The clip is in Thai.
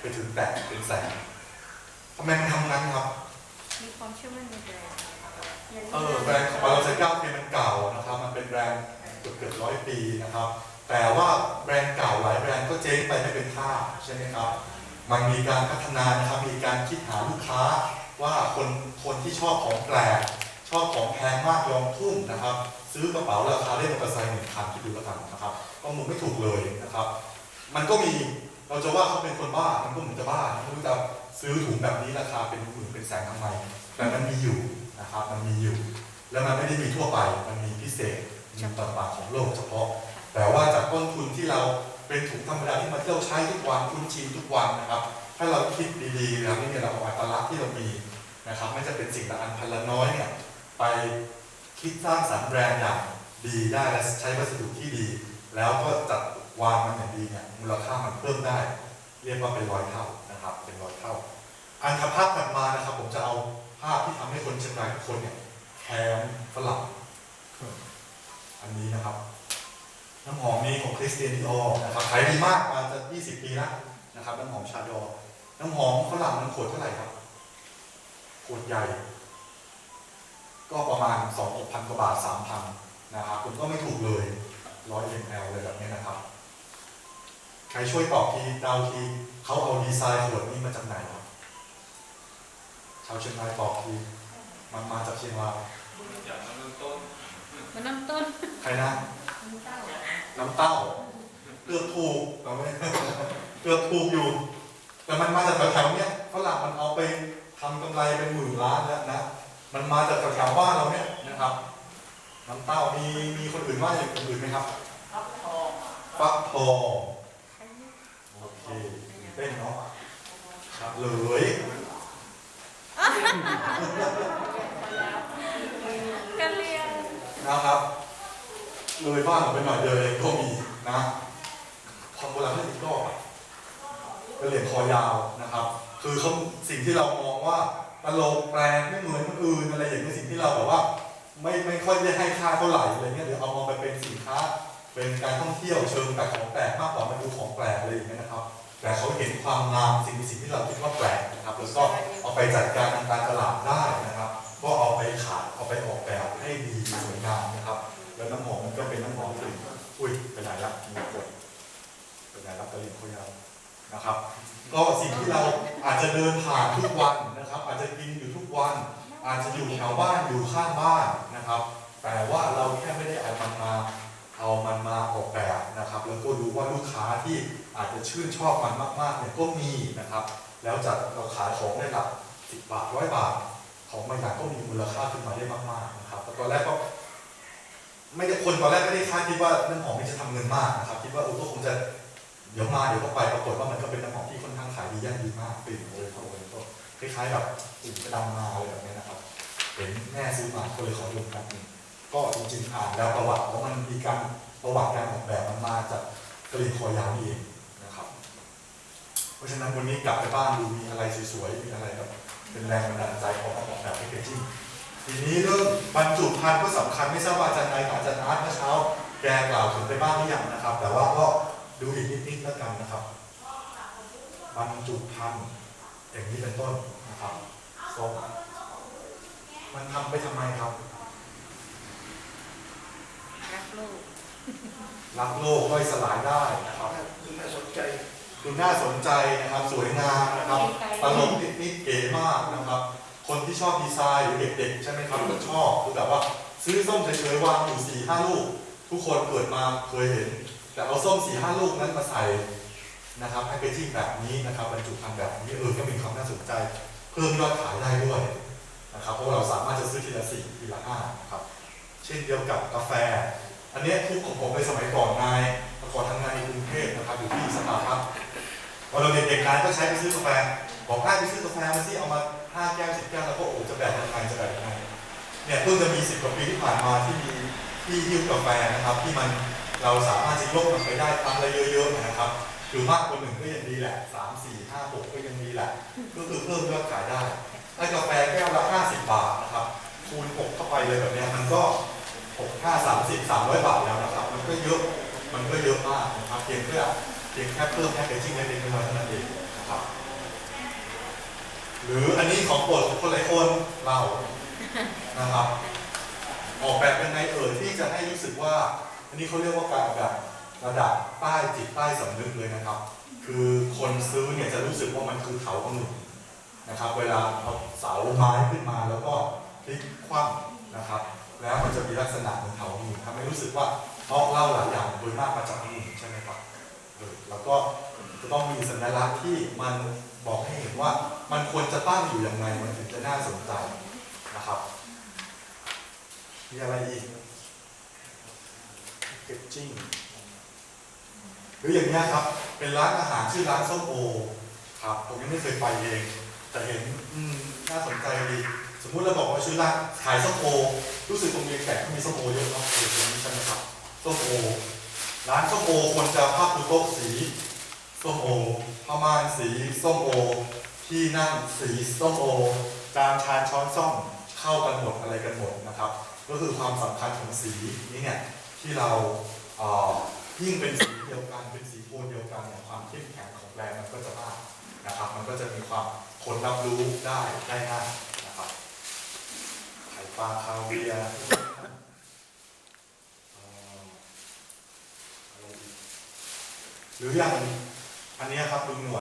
ไปถึงแตะเป็นแสนทำไมมันทำงั้นครับ มีความเชื่อมั่นในแบรนด์เออแบรนด์ของบาลอนเซก้าเป็นมันเก่านะครับ มันเป็นแบรนด์เกือบเกือบร้อยปีนะครับ แต่ว่าแบรนด์เก่าหลายแบรนด์ก็เจ๊งไปไม่เป็นท่าใช่ไหมครับ มันมีการพัฒนานะครับ มีการคิดหาลูกค้า ว่าคนคนที่ชอบของแปลกชอบของแพงมากยอมทุ่มนะครับ ซื้อกระเป๋าราคาเล่นมอเตอร์ไซค์หนึ่งคันคิดดูแล้วกันนะครับก็มุมไม่ถูกเลยนะครับ มันก็มี เราจะว่าเขาเป็นคนบ้ามันก็เหมือนจะบ้านะไม่รู้จะซื้อถุงแบบนี้ราคาเป็นหมื่นเป็นแสนทำไมแต่มันมีอยู่นะครับมันมีอยู่ แล้วมันไม่ได้มีทั่วไปมันมีพิเศษมีต่างๆของโลกเฉพาะ แต่ว่าจากต้นทุนที่เราเป็นถุงธรรมดาที่มาเที่ยวใช้ทุกวันคุ้นชินทุกวันนะครับ ถ้าเราคิดดีๆแล้วนี่เราเอาอัตลักษณ์ที่เรามีนะครับไม่จะเป็นสิ่งละอันพันละน้อยเนี่ยไปคิดสร้างสรรค์แบรนด์อย่างดีได้และใช้วัสดุที่ดี แล้วก็จัด วางมันอย่างดีเนี่ยมูลค่ามันเพิ่มได้ เรียกว่าเป็นร้อยเท่านะครับ เป็นร้อยเท่า อันถัดภาพถัดมานะครับ ผมจะเอาภาพที่ทำให้คนเชียงรายทุกคนเนี่ยแค้นฝรั่งอันนี้นะครับ น้ำหอมนี้ของคริสเตียนดิออนะครับขายดีมากมาจะ 20 ปีแล้วนะครับ น้ำหอมชาดอ น้ำหอมฝรั่งมันขวดเท่าไหร่ครับขวดใหญ่ ก็ประมาณ2 6พันกว่าบาท 3,000นะครับคุณก็ไม่ถูกเลยร้อยมลเลยแบบนี้นะครับ ใครช่วยตอบทีเดาทีเขาเอาดีไซน์ขวดนี้มาจากไหนครับชาวเชียงรายตอบทีมันมาจากเชียงรายอย่างเริ่มต้นมันน้ำต้นใครนะน้ำเต้าน้ำเต้าเกือบถูกเราไม่เกือบถูกอยู่ แต่มันมาจากแถวๆเนี้ยฝรั่งมันเอาไปทำกำไรเป็นหมื่นล้านแล้วนะมันมาจากแถวๆบ้านเราเนี่ยนะครับน้ำเต้ามีมีคนอื่นว่าอย่างอื่นไหมครับ ฟักทองฟักทองโอ เคเต้นเนาะครับเลยกันเรียนนะครับเลยบ้านเราไปหน่อยเลยก็มีนะความโบราณที่อีกรอบอะกระเหลี่ยงคอยาวนะครับ คือเขาสิ่งที่เรามองว่าตลกแปลกไม่เหมือนคนอื่นอะไรอย่างนี้ยสิ่งที่เราแบบว่า ไม่ไม่ค่อยได้ให้ค่าเท่าไหร่อะไรเงี้ยหรือเอามาไปเป็นสินค้า เป็นการท่องเที่ยวเชิงแต่ของแปลกมากกว่ามาดูของแปลกอะไรอย่างเงี้ยนะครับ แต่เขาเห็นความงามสิ่งสิ่งที่เราคิดว่าแปลกนะครับแล้วก็เอาไปจัดการทางการตลาดได้นะครับ ก็เอาไปขายเอาไปออกแบบให้ดีสวยงามนะครับ แล้วน้ำหอมมันก็เป็นน้ำหอมกลิ่นอุ้ยเป็นไรละมีกดเป็นไรละกระลิ่นโคยาวนะครับ ก็สิ่งที่เราอาจจะเดินผ่านทุกวันนะครับ อาจจะกินอยู่ทุกวัน อาจจะอยู่แถวบ้านอยู่ข้างบ้านนะครับ แต่ว่าเราแค่ไม่ได้เอามันมา เอามันมาออกแบบนะครับแล้วก็ดูว่าลูกค้าที่อาจจะชื่นชอบมันมากๆเนี่ยก็มีนะครับ แล้วจัดเราขายของได้หลักสิบบาทร้อยบาท ของบางอย่างก็มีมูลค่าขึ้นมาได้มากๆนะครับตอนแรกก็ไม่ได้คนตอนแรกไม่ได้คาดคิดว่าน้ำหอมมันจะทำเงินมากนะครับคิดว่าเออก็คงจะเดี๋ยวมาเดี๋ยวก็ไปปรากฏว่ามันก็เป็นน้ำหอมที่ค่อนข้างขายดีย่านดีมากกลิ่นโอยเขาโอยก็คล้ายๆแบบกลิ่นกระดำมาอะไรแบบนี้นะครับเห็นแม่ซื้อมาก็เลยขอลงกันง ก็จริงๆอ่านแล้วประวัติของมันมีการประวัติการออกแบบมันมาจากกลิ่นคอยาวนี่เองนะครับ เพราะฉะนั้นวันนี้กลับไปบ้านดูมีอะไรสวยๆมีอะไรแบบเป็นแรงบันดาลใจของการออกแบบแพคเกจิ้งทีนี้เรื่องบรรจุภัณฑ์ก็สำคัญไม่ทราบว่าอาจารย์นายกับอาจารย์อาร์ตเมื่อเช้าแกกล่าวถึงไปบ้างหรือยังนะครับ แต่ว่าก็ดูอีกนิดๆแล้วกันนะครับบรรจุภัณฑ์อย่างนี้เป็นต้นนะครับซมันทำไปทำไมครับ โลก รักโลกย่อยสลายได้นะครับคือน่าสนใจดูน่าสนใจนะครับสวยงามนะครับตลกนิดๆเก๋มากนะครับ คนที่ชอบดีไซน์หรือเด็กๆใช่ไหมครับก็ชอบคือแบบว่าซื้อส้มเฉยๆวางอยู่สี่ห้าลูก ทุกคนเกิดมาเคยเห็น แต่เอาส้มสี่ห้าลูกนั้นมาใส่นะครับแพคเกจิ้งแบบนี้นะครับบรรจุภัณฑ์แบบนี้เออก็มีความน่าสนใจ เพิ่มยอดขายได้ด้วยนะครับเพราะว่าเราสามารถจะซื้อทีละสี่ทีละห้านะครับเช่นเดียวกับกาแฟ อันนี้ยทุกของผมในสมัยก่อนนายเมื่อก่อนทำงานในกรุงเทพนะครับอยู่ที่สภาพัฒน์พอเราเด็กๆนายก็ใช้ไปซื้อกาแฟบอกให้ไปซื้อกาแฟมาสิเอามาห้าแก้วสิบแก้วแล้วก็โอ้จะแบ่งยังไงจะแบ่งยังไงเนี่ยเพิ่งจะมีสิบกว่าปีที่ผ่านมาที่มีที่หิ้วกาแฟนะครับ ที่มันเราสามารถจะยกมันไปได้ครั้งละเยอะๆนะครับหรือมากกว่าหนึ่งก็ยังดีแหละสามสี่ห้าหกก็ยังดีแหละ ก็คือเพิ่มยอดขายได้ถ้ากาแฟแก้วละห้าสิบบาทนะครับคูณหกเข้าไปเลยแบบเนี้ยมันก็ หกห้าสามสิบสามร้อยบาทแล้วนะครับ มันก็เยอะ มันก็เยอะมากนะครับเพียงแค่อเพียงแค่เพิ่มแพคเกจิ้งเล็กน้อยเท่านั้นเองนะครับหรืออันนี้ของโปรดของคนหลายคนเรานะครับ ออกแบบยังไงเอ่ยที่จะให้รู้สึกว่า อันนี้เขาเรียกว่าการออกแบบระดับใต้จิตใต้สำนึกเลยนะครับ คือคนซื้อเนี่ยจะรู้สึกว่ามันคือเขาองุ่นนะครับ เวลาเอาเสาไม้ขึ้นมาแล้วก็พลิกคว่ำนะครับ แล้วมันจะมีลักษณะเหมือนเขาองุ่นทำให้รู้สึกว่าเพราะเล่าหลายอย่างโดยมากมาจากองุ่นใช่ไหมครับเออแล้วก็จะต้องมีสัญลักษณ์ที่มันบอกให้เห็นว่ามันควรจะตั้งอยู่ยังไงมันถึงจะน่าสนใจนะครับมีอะไรอีกเก็บจิ้งหรืออย่างนี้ยครับ เป็นร้านอาหารชื่อร้านส้มโอ ครับ ผมยังไม่เคยไปเอง แต่เห็นน่าสนใจดี สมมุติเราบอกว่าชื่อร้านขายส้มโอ รู้สึกตรงเรียนแขกก็มีส้มโอเยอะเนาะเออตรงนี้ใช่ไหมครับส้มโอ ร้านส้มโอควรจะผ้าปูโต๊ะสีส้มโอผ้าม่านสีส้มโอ ที่นั่งสีส้มโอ จานชานช้อนซ่อมเข้ากันหมดอะไรกันหมดนะครับ ก็คือความสำคัญของสีนี้เนี่ยที่เราเอ่อยิ่งเป็นสีเดียวกันเป็นสีโทนเดียวกันเนี่ยความเข้มแข็งของแบรนด์มันก็จะมากนะครับ มันก็จะมีความคนรับรู้ได้ได้ง่ายนะ ปลาคาเวียหรืออย่างอันนี้ครับลุงหนวด